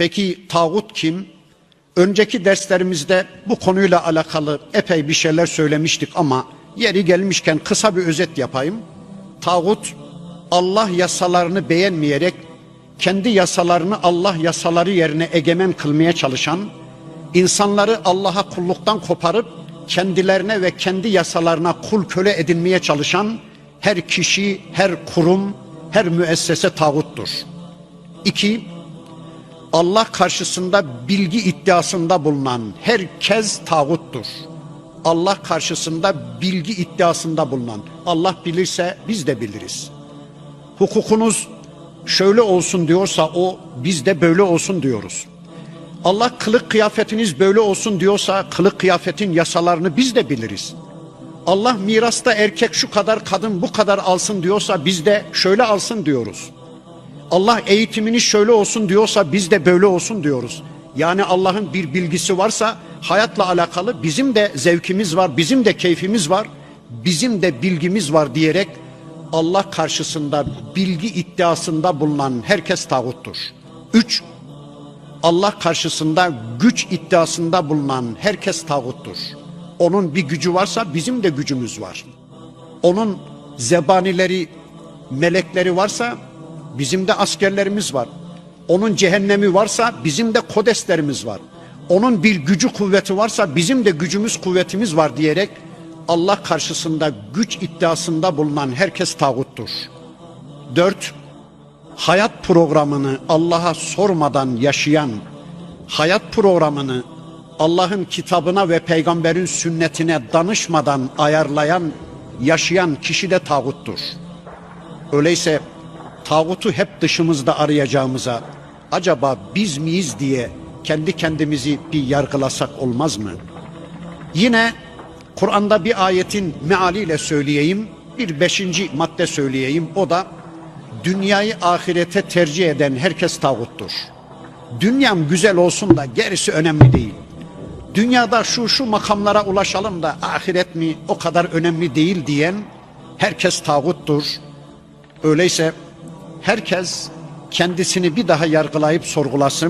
Peki tağut kim? Önceki derslerimizde bu konuyla alakalı epey bir şeyler söylemiştik ama yeri gelmişken kısa bir özet yapayım. Tağut Allah yasalarını beğenmeyerek kendi yasalarını Allah yasaları yerine egemen kılmaya çalışan, insanları Allah'a kulluktan koparıp kendilerine ve kendi yasalarına kul köle edinmeye çalışan her kişi, her kurum, her müessese tağuttur. İki, Allah karşısında bilgi iddiasında bulunan herkes tağuttur. Allah karşısında bilgi iddiasında bulunan. Allah bilirse biz de biliriz. Hukukunuz şöyle olsun diyorsa o biz de böyle olsun diyoruz. Allah kılık kıyafetiniz böyle olsun diyorsa kılık kıyafetin yasalarını biz de biliriz. Allah mirasta erkek şu kadar kadın bu kadar alsın diyorsa biz de şöyle alsın diyoruz. Allah eğitimini şöyle olsun diyorsa biz de böyle olsun diyoruz. Yani Allah'ın bir bilgisi varsa hayatla alakalı bizim de zevkimiz var, bizim de keyfimiz var, bizim de bilgimiz var diyerek Allah karşısında bilgi iddiasında bulunan herkes tağuttur. Üç, Allah karşısında güç iddiasında bulunan herkes tağuttur. Onun bir gücü varsa bizim de gücümüz var. Onun zebanileri, melekleri varsa bizim de askerlerimiz var. Onun cehennemi varsa bizim de kodeslerimiz var. Onun bir gücü kuvveti varsa bizim de gücümüz kuvvetimiz var diyerek Allah karşısında güç iddiasında bulunan herkes tağuttur. Dört, hayat programını Allah'a sormadan yaşayan, hayat programını Allah'ın kitabına ve peygamberin sünnetine danışmadan ayarlayan, yaşayan kişi de tağuttur. Öyleyse tağutu hep dışımızda arayacağımıza acaba biz miyiz diye kendi kendimizi bir yargılasak olmaz mı? Yine Kur'an'da bir ayetin mealiyle söyleyeyim, bir beşinci madde söyleyeyim. O da dünyayı ahirete tercih eden herkes tağuttur. Dünyam güzel olsun da gerisi önemli değil. Dünyada şu şu makamlara ulaşalım da ahiret mi o kadar önemli değil diyen herkes tağuttur. Öyleyse herkes kendisini bir daha yargılayıp sorgulasın.